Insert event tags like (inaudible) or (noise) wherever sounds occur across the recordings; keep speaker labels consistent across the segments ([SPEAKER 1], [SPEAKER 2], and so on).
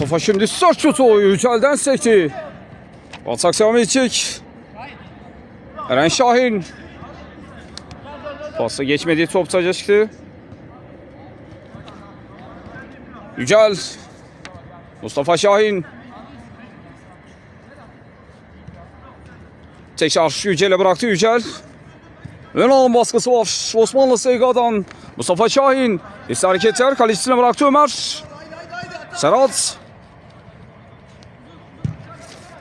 [SPEAKER 1] Mustafa şimdi sert şutu Yücel'den sekti. Atak devam edecek. Eren Şahin. Pası geçmedi top taca çıktı. Yücel. Mustafa Şahin. Tekrar Yücel'e bıraktı Yücel. Ön alan baskısı var. Osmanlı SG'dan Mustafa Şahin. Eski hareketler kalecisine bıraktı Ömer. Serhat.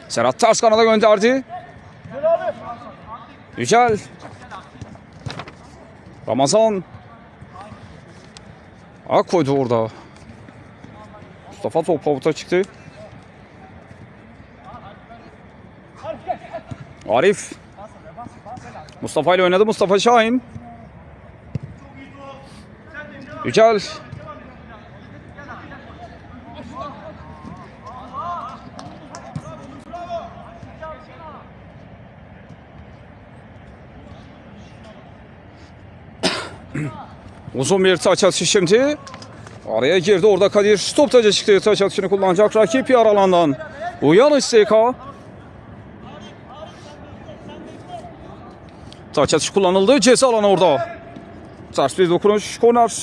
[SPEAKER 1] Serhat ters kanada gönderdi. Yücel. Ramazan. Ak koydu orada. Mustafa top avuta çıktı. Arif. Mustafa ile oynadı Mustafa Şahin. Yücel. Uzun bir taç atışı şimdi. Araya girdi orada Kadir. Top taca çıktı. Taç atışını kullanacak rakip yer alandan. Uyan SK. Taç atışı kullanıldı. Ceza alanı orada. Ters bir dokunuş. Korner.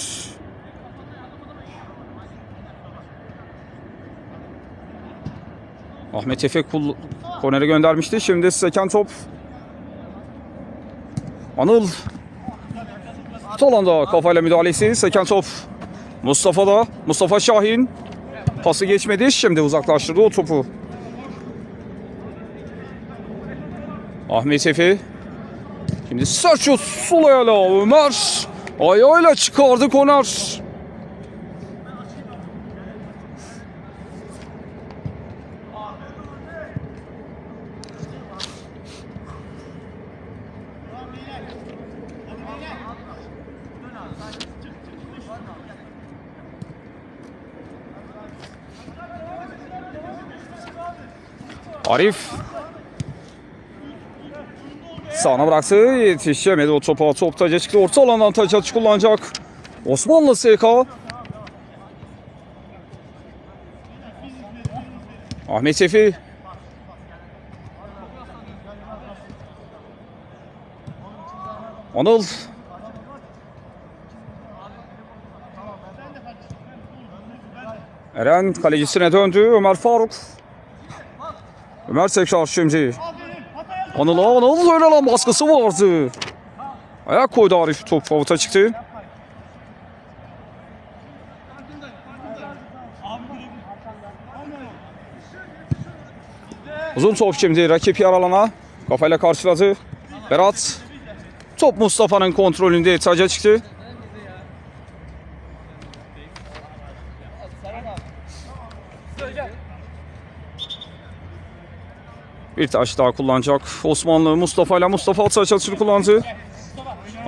[SPEAKER 1] Ahmet Efe kul kornere göndermişti. Şimdi seken top. Anıl. Sol anda kafayla müdahalesi. Seken top. Mustafa'da. Mustafa Şahin. Pası geçmedi. Şimdi uzaklaştırdı o topu. Ahmet Efe. Şimdi şut sol ayağıyla Ömer. Ayağıyla çıkardı korner. Arif Sağına bıraktı. Yetişemedi o topa. Top taca çıktı. Orta alandan atış kullanacak. Osmanlı SK. Ahmet Sefi. Anıl. Eren kalecisine döndü. Ömer Faruk. Ömer tekrar şimdi. Anıl Anıl öyle lan baskısı vardı. Ayak koydu Arif top avuta çıktı. Uzun top şimdi rakip yer alana. Kafayla karşıladı. Berat. Top Mustafa'nın kontrolünde taca çıktı. Bir taş daha kullanacak. Osmanlı Mustafa ile Mustafa Ataç atışını kullandı.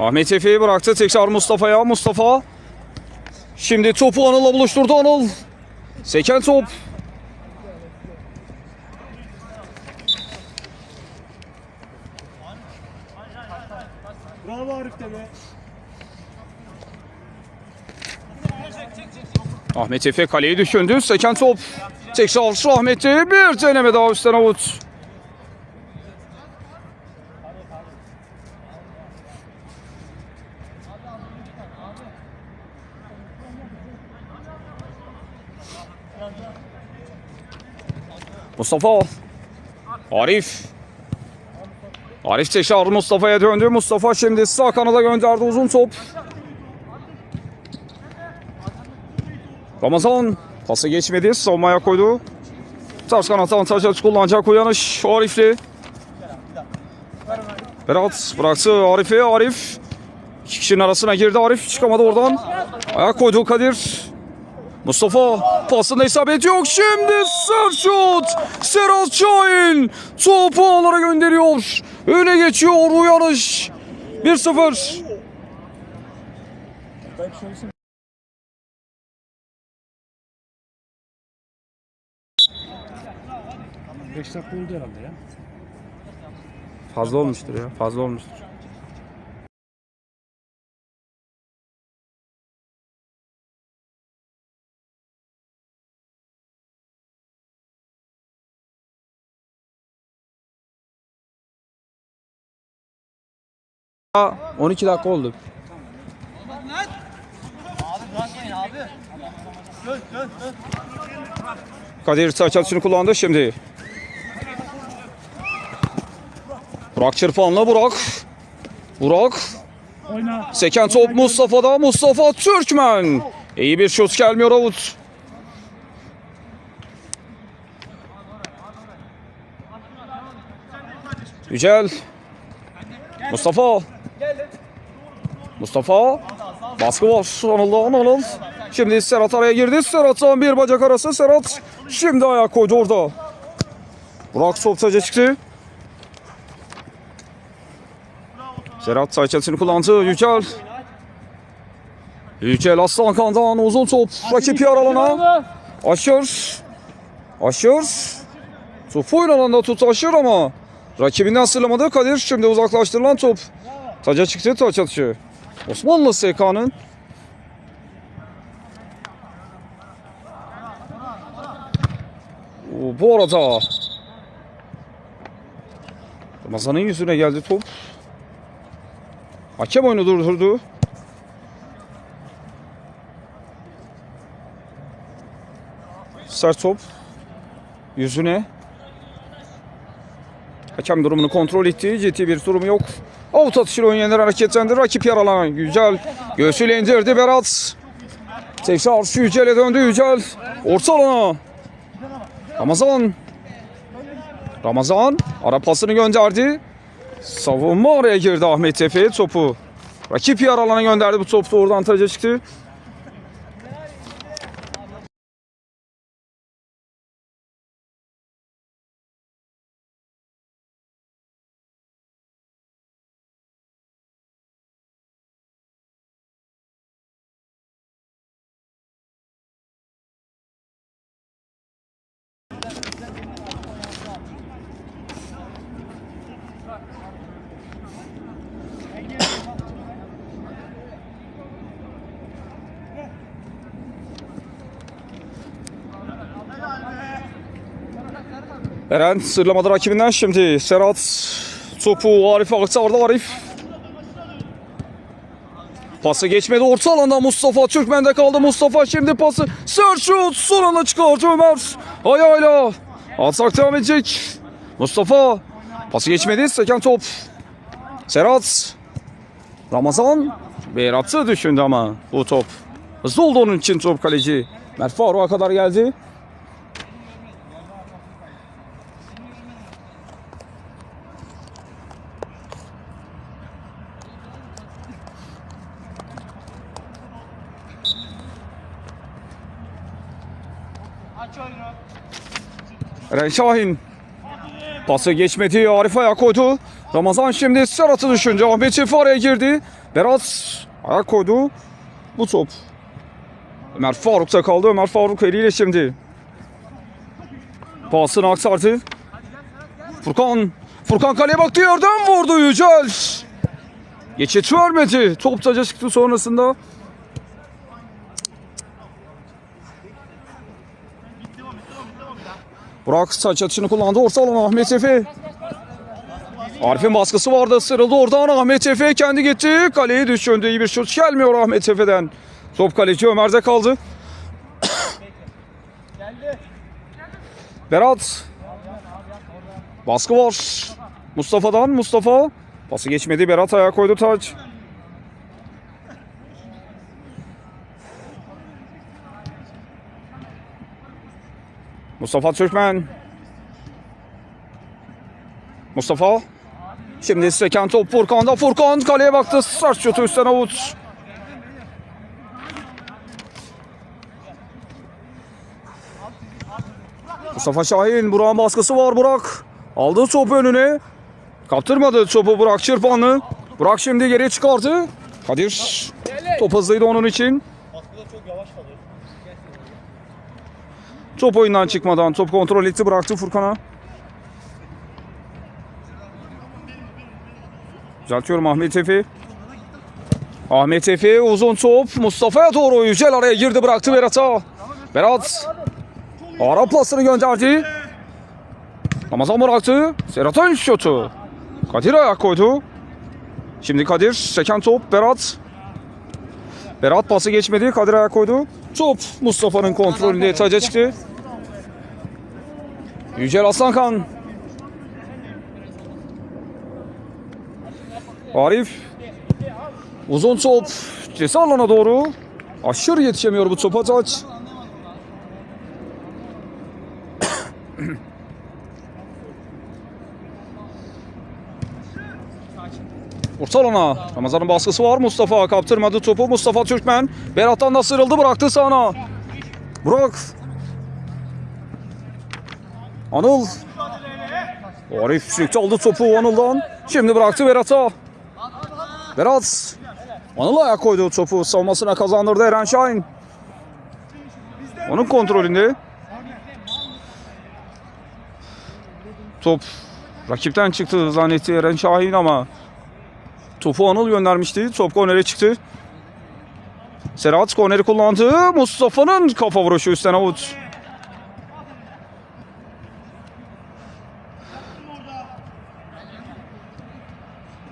[SPEAKER 1] Ahmet Efe'yi bıraktı. Tekrar Mustafa'ya. Mustafa. Şimdi topu Anıl'la buluşturdu Anıl. Seken top.
[SPEAKER 2] Bravo Arif de be.
[SPEAKER 1] Ahmet Efe kaleyi düşündü. Seken top. Tekrar Ahmet'e bir deneme daha üstten avut. Mustafa. Arif. Arif tekrar Mustafa'ya döndü. Mustafa şimdi sağ kanada gönderdi uzun top. Ramazan pası geçmedi. Savunmaya koydu. Ters kanat avantaj kullanacak uyanış Arif'li. Berat bıraktı Arif'e. Arif iki kişinin arasına girdi. Arif çıkamadı oradan. Ayak koydu Kadir. Mustafa pasında isabet yok. Şimdi sert şut. Serhat Şahin topu ağlara gönderiyor. Öne geçiyor uyanış. 1-0.
[SPEAKER 2] Beş dakika oldu herhalde ya.
[SPEAKER 1] Fazla olmuştur ya. Fazla olmuştur. 12 dakika oldu. Kadir atışını kullandı şimdi. Burak Çırpan'la Burak. Burak. Seken top Mustafa'da. Mustafa Türkmen. İyi bir şut gelmiyor Avut. Yücel. Mustafa. Mustafa. Baskı var. Anıl'da Anıl. Şimdi Serhat araya girdi. Serhat'tan bir bacak arası. Serhat şimdi ayak koydu orada. Burak sol taca çıktı. Serhat sayçasını kullandı. Yücel. Yücel Aslan Kan'dan uzun top. Rakip yer alana. Aşır. Aşır. Topu alanda tut Aşır ama rakibinden sırlamadı Kadir. Şimdi uzaklaştırılan top. Taca çıktı taç atışı. Osmanlı SK'nın Bu arada Ramazan'ın yüzüne geldi top. Hakem oyunu durdurdu. Sert top. Yüzüne. Hakem durumunu kontrol etti. Ciddi bir durumu yok. Avut atışıyla oynayanlar hareketlendi. Rakip yaralanan Yücel. Göğsüyle indirdi Berat. Tekrar Yücel'e döndü Yücel. Orta alana. Ramazan. Ramazan ara pasını gönderdi. Savunma araya girdi Ahmet Tepe topu. Rakip yer alana gönderdi bu topu oradan taca çıktı. Eren sırlamadı rakibinden şimdi. Serhat topu Arif'e aktardı Arif. Pası geçmedi orta alanda Mustafa Türkmen'de kaldı. Mustafa şimdi pası. Sert şut son anda çıkardı Ömer. Ayağıyla atak devam edecek. Mustafa pası geçmedi seken top. Serhat Ramazan Berat'ı düşündü ama bu top. Hızlı oldu onun için top kaleci. Mert Faruk'a kadar geldi Eren Şahin. Pası geçmedi. Arif ayak koydu. Ramazan şimdi Serhat'ı düşünce Ahmet Şefi girdi. Berat ayak koydu. Bu top. Ömer Faruk'ta kaldı. Ömer Faruk eliyle şimdi. Pasını aktardı. Furkan. Furkan kaleye baktı yerden vurdu Yücel. Geçit vermedi. Top taca çıktı sonrasında. Burak saç atışını kullandı. Orta alan Ahmet Efe. Arif'in baskısı vardı. Sırıldı oradan. Ahmet Efe kendi gitti. Kaleye düşündü. İyi bir şut gelmiyor Ahmet Efe'den. Top kaleci Ömer'de kaldı. Berat. Baskı var. Mustafa'dan. Mustafa. Pası geçmedi. Berat ayağa koydu taç. Mustafa Türkmen. Mustafa. Şimdi seken top Furkan'da. Furkan kaleye baktı. Sert şutu üstten avut. Mustafa Şahin. Burak'ın baskısı var Burak. Aldı topu önüne. Kaptırmadı topu Burak Çırpanlı. Burak şimdi geri çıkardı. Kadir. Top hızlıydı onun için. Top oyundan çıkmadan top kontrol etti bıraktı Furkan'a. Düzeltiyorum Ahmet Efe. Ahmet Efe uzun top Mustafa'ya doğru Yücel araya girdi bıraktı Berat'a. Berat ara pasını gönderdi. Ramazan bıraktı. Serhat'ın şutu. Kadir ayak koydu. Şimdi Kadir seken top Berat. Berat pası geçmedi. Kadir ayak koydu. Top Mustafa'nın kontrolünde taca çıktı. Yücel Aslankan. Arif. Uzun top. Ceza alana doğru. Aşırı yetişemiyor bu topa taç. (coughs) Orta alana. Ramazan'ın baskısı var. Mustafa kaptırmadı topu. Mustafa Türkmen. Berat'tan da sıyrıldı bıraktı sağına. Burak. Anıl. Arif sürekli aldı topu Anıl'dan. Şimdi bıraktı Berat'a. Berat. Anıl ayak koydu topu. Savunmasına kazandırdı Eren Şahin. Onun kontrolünde. Top rakipten çıktı zannetti Eren Şahin ama topu Anıl göndermişti. Top kornere çıktı. Serhat korneri kullandı. Mustafa'nın kafa vuruşu üstten avut.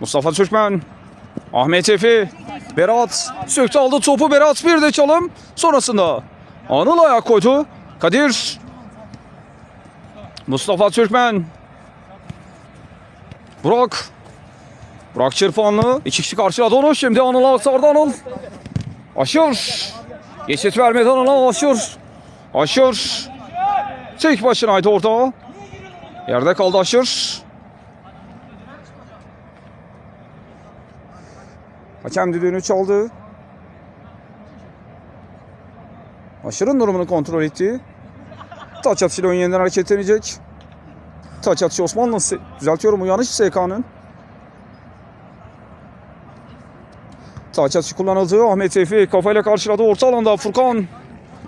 [SPEAKER 1] Mustafa Türkmen. Ahmet Efi. Berat. Söktü aldı topu. Berat bir de çalım. Sonrasında Anıl ayak koydu. Kadir. Mustafa Türkmen. Burak. Burak Çırpanlı. İki kişi karşıladı onu. Şimdi Anıl aktardı Anıl. Aşır. Geçit vermedi Anıl'a Aşır. Aşır. Tek başınaydı orada. Yerde kaldı Aşır. Hakem düdüğünü çaldı. Aşırın durumunu kontrol etti. Taç atışıyla ön yeniden hareketlenecek. Taç atışı Osmanlı. Düzeltiyorum uyanış SK'nın. Taç atışı kullanıldı. Ahmet Tevfik kafayla karşıladı. Orta alanda Furkan.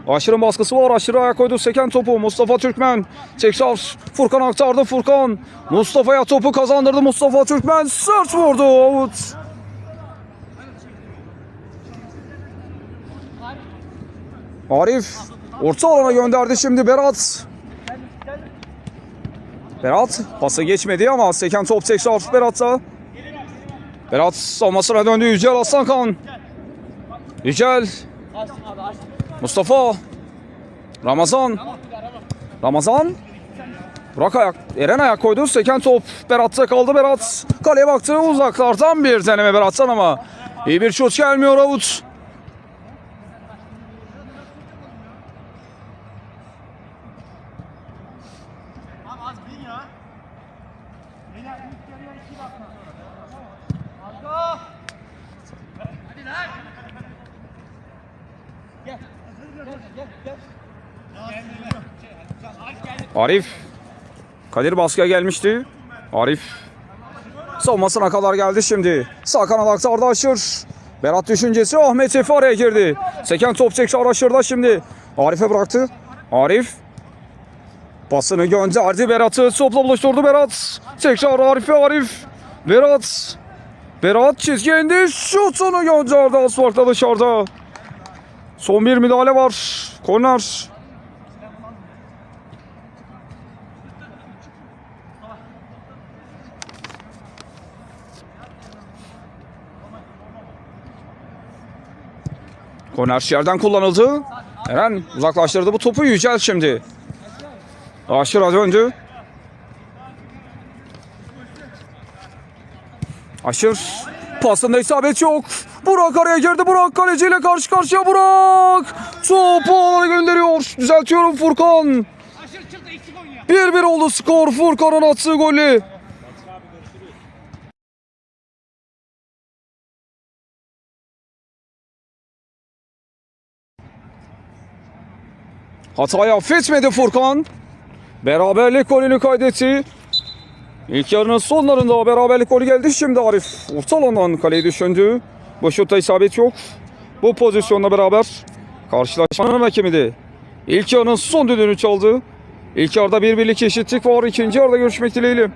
[SPEAKER 1] Aşırın baskısı var. Aşırı ayak koydu. Seken topu. Mustafa Türkmen. Tekrar Furkan aktardı. Furkan. Mustafa'ya topu kazandırdı. Mustafa Türkmen sert vurdu. Out. Arif orta alana gönderdi şimdi Berat. Berat pası geçmedi ama seken top tekrar Berat'ta. Berat savunmasına döndü Yücel Aslankan. Yücel. Mustafa. Ramazan. Ramazan. Burak ayak, Eren ayak koydu. Seken top Berat'ta kaldı. Berat kaleye baktı. Uzaklardan bir deneme Berat'tan ama iyi bir şut gelmiyor Avut. Arif. Kadir baskıya gelmişti. Arif. Savunmasına kadar geldi şimdi. Sağ kanat aktardı Aşır. Berat düşüncesi Ahmet Sefi araya girdi. Seken top tekrar Aşır'da şimdi. Arif'e bıraktı. Arif. Pasını gönderdi Berat'ı. Topla buluşturdu Berat. Tekrar Arif'e Arif. Berat. Berat çizgiye indi. Şutunu gönderdi. Asfaltla dışarıda. Son bir müdahale var. Korner. Korner yerden kullanıldı. Eren uzaklaştırdı bu topu Yücel şimdi. Aşır'a döndü. Aşır pasında isabet yok. Burak araya girdi. Burak kaleciyle karşı karşıya Burak. Topu alana gönderiyor. Düzeltiyorum Furkan. 1-1 oldu skor. Furkan'ın attığı golü. Hatayı affetmedi Furkan. Beraberlik golünü kaydetti. İlk yarının sonlarında beraberlik golü geldi. Şimdi Arif orta alandan kaleyi düşündü. Bu şutta isabet yok. Bu pozisyonla beraber karşılaşmanın hakemi de ilk yarının son düdüğünü çaldı. İlk yarıda bir birlik eşitlik var. İkinci yarıda görüşmek dileğiyle.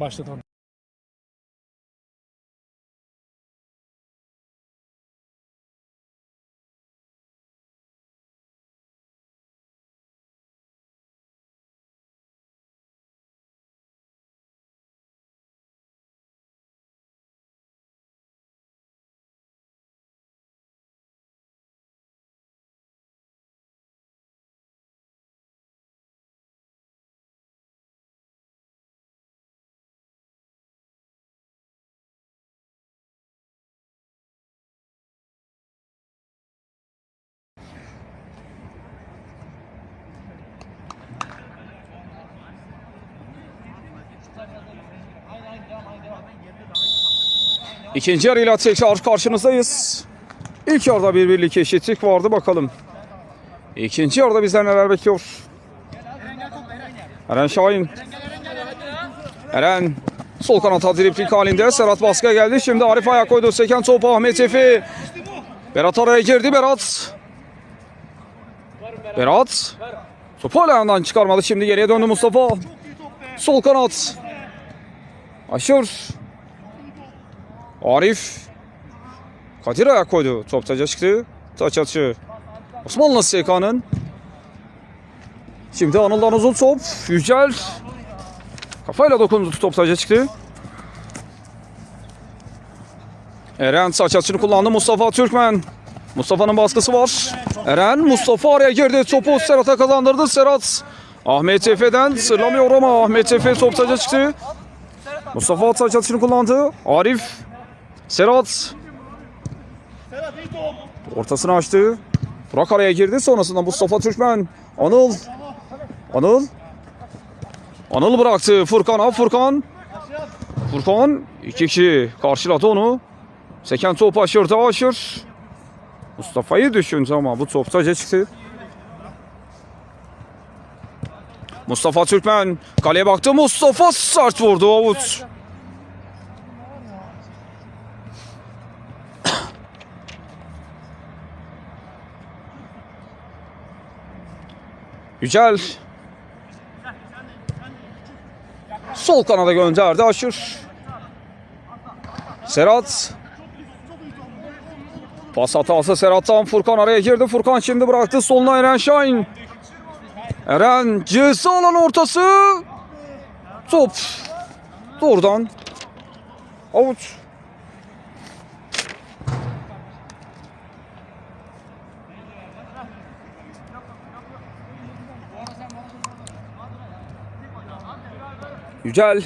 [SPEAKER 2] Başlatan.
[SPEAKER 1] İkinci yarıyla tekrar karşınızdayız. İlk yarıda bir birlik eşitlik vardı bakalım. İkinci yarıda bizden neler bekliyor? Eren Şahin. Eren sol kanata driplik halinde. Serhat baskıya geldi. Şimdi Arif ayak koydu. Seken top Ahmet Efi. Berat araya girdi. Berat. Berat. Topu ayağından çıkarmadı. Şimdi geriye döndü Mustafa. Sol kanat. Aşır. Arif. Kadir ayak koydu. Top taca çıktı. Taç atışı. Osmanlı SK'nın. Şimdi Anıl'dan uzun top. Yücel. Kafayla dokundu. Top taca çıktı. Eren saç atışını kullandı. Mustafa Türkmen. Mustafa'nın baskısı var. Eren Mustafa araya girdi. Topu Serhat'a kazandırdı. Serhat Ahmet Efe'den sırlamıyor ama Ahmet Efe top taca çıktı. Mustafa saç atışını kullandı. Arif Serhat. Ortasını açtı. Burak araya girdi. Sonrasında Mustafa Türkmen. Anıl. Anıl. Anıl bıraktı. Furkan'a. Furkan. Furkan. iki kişi karşıladı onu. Seken top aşırdı. Aşır. Mustafa'yı düşündü ama bu top taca çıktı. Mustafa Türkmen kaleye baktı. Mustafa sert vurdu. Avut. (coughs) Yücel. Sol kanada gönderdi Aşır. Serhat. Pas hatası Serhat'tan Furkan araya girdi. Furkan şimdi bıraktı soluna Eren Şahin. Eren ceza alan ortası. Top. Doğrudan. Avuç. Yücel.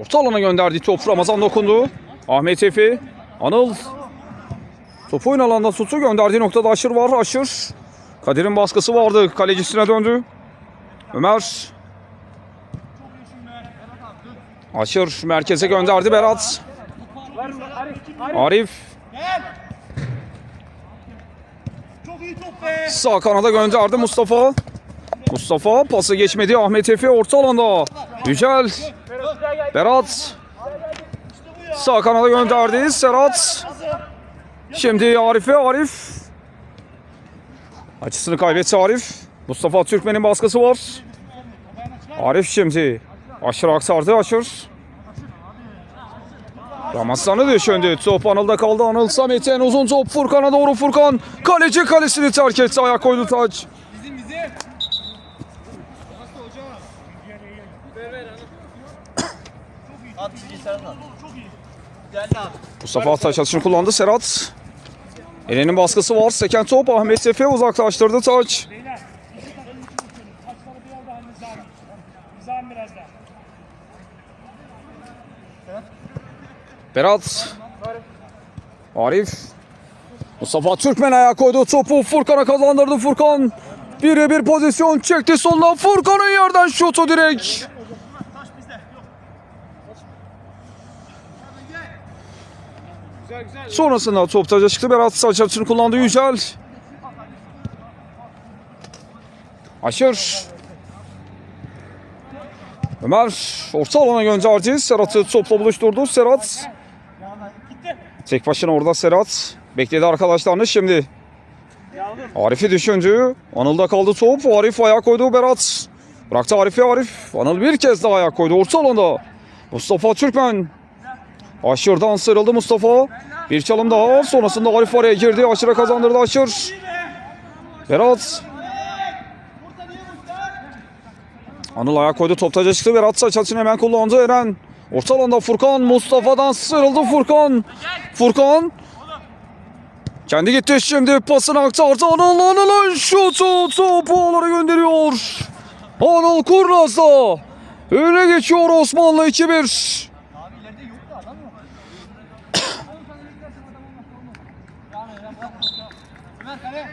[SPEAKER 1] Orta alana gönderdi top. Ramazan dokundu. Ahmet Efi. Anıl. Topu oyun alanında tuttu. Gönderdiği noktada Aşır var. Aşır. Kadir'in baskısı vardı. Kalecisine döndü. Ömer. Aşır merkeze gönderdi Berat. Arif. Sağ kanada gönderdi Mustafa. Mustafa pası geçmedi. Ahmet Efe orta alanda. Yücel. Berat. Sağ kanada gönderdi. Serhat. Şimdi Arif'e Arif. Açısını kaybetti Arif. Mustafa Türkmen'in baskısı var. Arif şimdi. Aşırı aktardı Aşır. Ramazan'ı düşündü. Top Anıl'da kaldı. Anıl Samet'in uzun top Furkan'a doğru Furkan. Kaleci kalesini terk etti. Ayak koydu taç.
[SPEAKER 3] At. Geldi abi.
[SPEAKER 1] Mustafa taç atışını kullandı. Serhat. Eren'in baskısı var. Seken top Ahmet Sefe uzaklaştırdı taç.
[SPEAKER 2] Bir.
[SPEAKER 1] Berat. Arif. Mustafa Türkmen ayağa koydu. Topu Furkan'a kazandırdı. Furkan birebir pozisyon çekti soluna. Furkan'ın yerden şutu direkt. Sonrasında top taca çıktı. Berat saç atışını kullandı. Yücel. Aşır. Ömer orta alana gönderdi. Serhat'ı topla buluşturdu. Serhat Tek başına orada Serhat. Bekledi arkadaşlarını şimdi. Arif'i düşündü. Anıl'da kaldı top. Arif ayağa koydu. Berat. Bıraktı Arif'e Arif. Anıl bir kez daha ayak koydu orta alanda. Mustafa Türkmen. Aşır'dan sıyrıldı Mustafa. Bir çalım daha. Sonrasında Arif araya girdi. Aşır'a kazandırdı Aşır. Berat. Anıl ayak koydu. Top taca çıktı. Berat saç açını hemen kullandı Eren. Orta alanda Furkan. Mustafa'dan sıyrıldı Furkan. Furkan. Kendi gitti şimdi pasını aktardı. Anıl Anıl'ın şutu topu ağlara gönderiyor. Anıl Kurnaz'da. Öne geçiyor Osmanlı 2-1.
[SPEAKER 3] Abi ileride yok da adam yok. Ömer kale.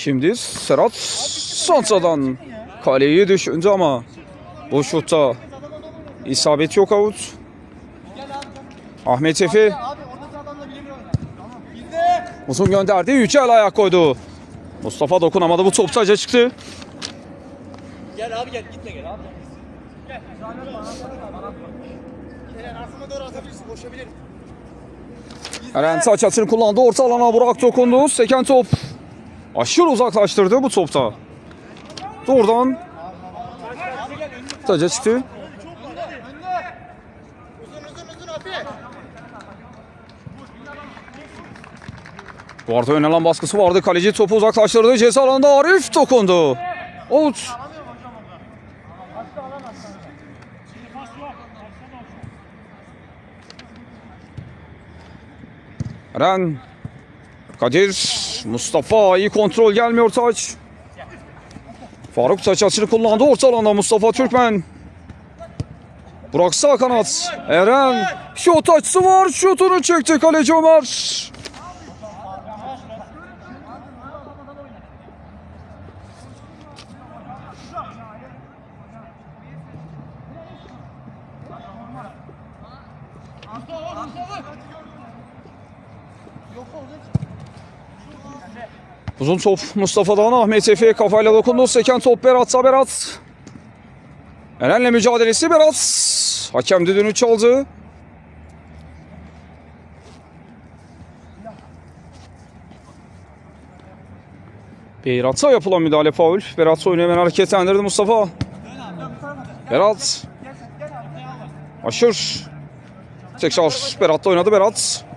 [SPEAKER 1] Şimdi Serhat Sansa'dan kaleyi düşündü ama bu şutta isabet yok avut. Ahmet Efe uzun gönderdi. Yücel ayak koydu. Mustafa dokunamadı. Bu top taca çıktı.
[SPEAKER 3] Gel abi gel gitme gel abi. Gel.
[SPEAKER 1] Eren saç atını kullandı. Orta alana Burak dokundu. Seken top. Aşırı uzaklaştırdı bu topta. Doğrudan taca çıktı. Bu arada yönelen baskısı vardı. Kaleci topu uzaklaştırdı. Ceza alanında Arif dokundu. Out.
[SPEAKER 2] Pas yok.
[SPEAKER 1] Mustafa iyi kontrol gelmiyor taç. Faruk taç açını kullandı. Orta alanda Mustafa Türkmen. Burak sağ kanat. Eren. Şut açısı var. Şutunu çekti kaleci Ömer. Uzun top Mustafa'dan Ahmet Efe kafayla dokundu. Seken top Berat'sa Berat. Eren'le mücadelesi Berat. Hakem düdüğünü çaldı. Berat'a yapılan müdahale faul. Berat oyunu hemen hareketlendirdi Mustafa. Berat. Aşır. Tekrar Berat'la oynadı Berat.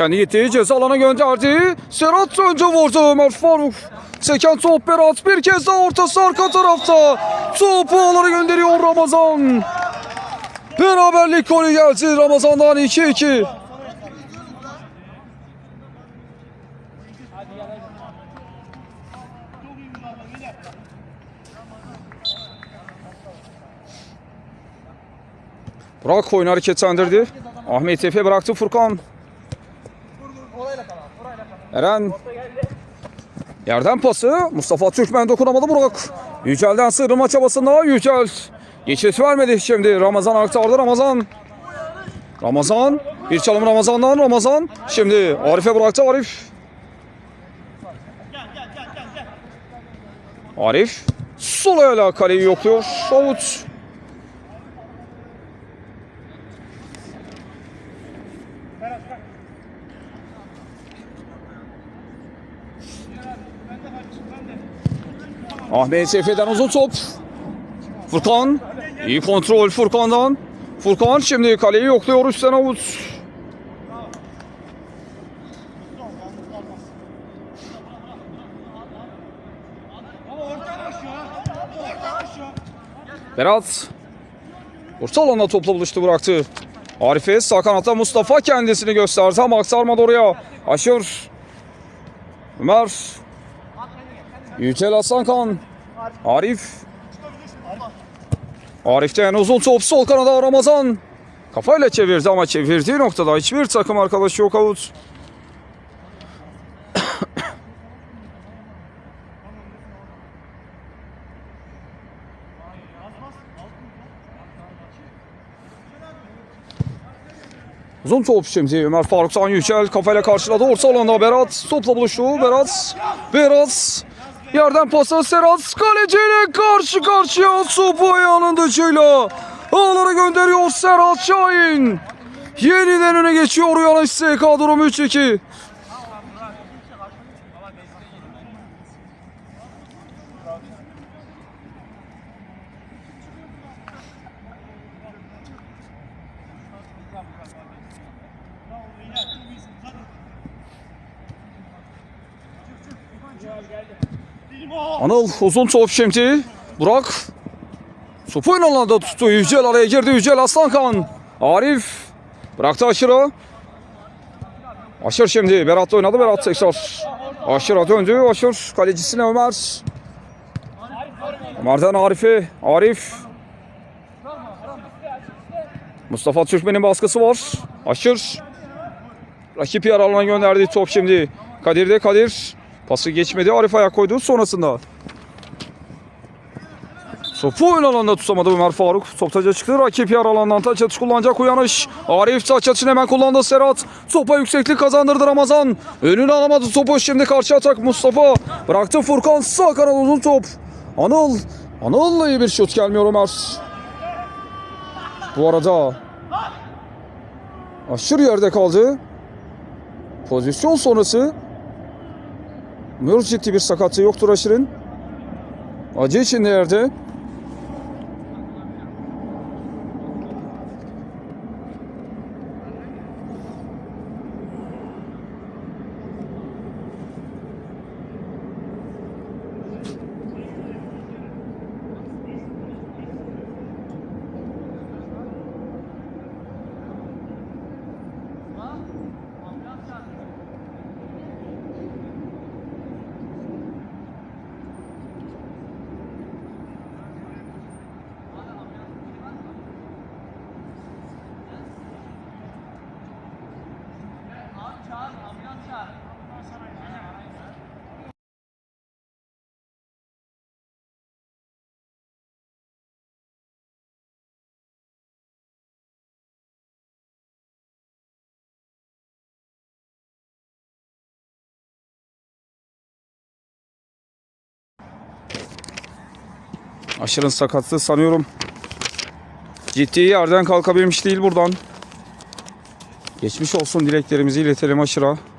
[SPEAKER 1] Kendi gitti ceza alana gönderdi. Serhat önce vurdu Ömer Faruk. Seken top Berat bir kez daha ortası arka tarafta. Topu ağlara gönderiyor Ramazan. Beraberlik golü geldi Ramazan'dan 2-2. Burak oyunu hareketlendirdi. Ahmet Efe bıraktı Furkan. Eren. Yerden pası. Mustafa Türkmen dokunamadı Burak. Yücel'den sıyrılma çabasında Yücel. Geçit vermedi şimdi. Ramazan aktardı Ramazan. Ramazan. Bir çalım Ramazan'dan Ramazan. Şimdi Arif'e bıraktı Arif. Arif. Sol ayağıyla kaleyi yokluyor. Şovut. Ahmet Seyfi'den uzun top. Furkan. iyi kontrol Furkan'dan. Furkan şimdi kaleyi yokluyor
[SPEAKER 2] boş ya.
[SPEAKER 1] Berat. Orta alanda topla buluştu bıraktı. Arife sağ kanatta Mustafa kendisini gösterdi ama aktarmadı oraya. Aşır. Ömer. Yücel Aslankan. Arif. Arif'ten uzun top sol kanada Ramazan. Kafayla çevirdi ama çevirdiği noktada hiçbir takım arkadaşı yok avut. Uzun top şimdi Ömer Faruk San Yücel kafayla karşıladı. Orta alanda Berat topla buluştu. Berat. Berat. Yerden pası Serhat kaleciyle karşı karşıya topu ayağının dışıyla. Ağlara gönderiyor Serhat Şahin. Yeniden öne geçiyor Uyan SK durum 3-2. Anıl uzun top şimdi. Burak. Ön alanda tuttu. Yücel araya girdi. Yücel Aslankan. Arif. Bıraktı aşırı. Aşır şimdi. Berat oynadı. Berat tekrar. Aşır'a döndü. Aşır kalecisine Ömer. Ömer'den Arif'e. Arif. Mustafa Türkmen'in baskısı var. Aşır. Rakip yer alana gönderdi top şimdi. Kadir'de Kadir. Pası geçmedi. Arif ayak koydu sonrasında. Topu ön alanda tutamadı Ömer Faruk. Top taca çıktı. Rakip yer alandan taç atış kullanacak uyanış. Arif taç atışını hemen kullandı Serhat. Topa yükseklik kazandırdı Ramazan. Önünü alamadı topu. Şimdi karşı atak Mustafa. Bıraktı Furkan. Sağ kanat uzun top. Anıl. Anıl'la iyi bir şut gelmiyor Ömer. Bu arada aşırı yerde kaldı. Pozisyon sonrası Mür ciddi bir sakatlığı yoktur Aşır'ın. Acı içinde yerde. Aşırın sakatlığı sanıyorum. Ciddi yerden kalkabilmiş değil buradan. Geçmiş olsun dileklerimizi iletelim Aşır'a.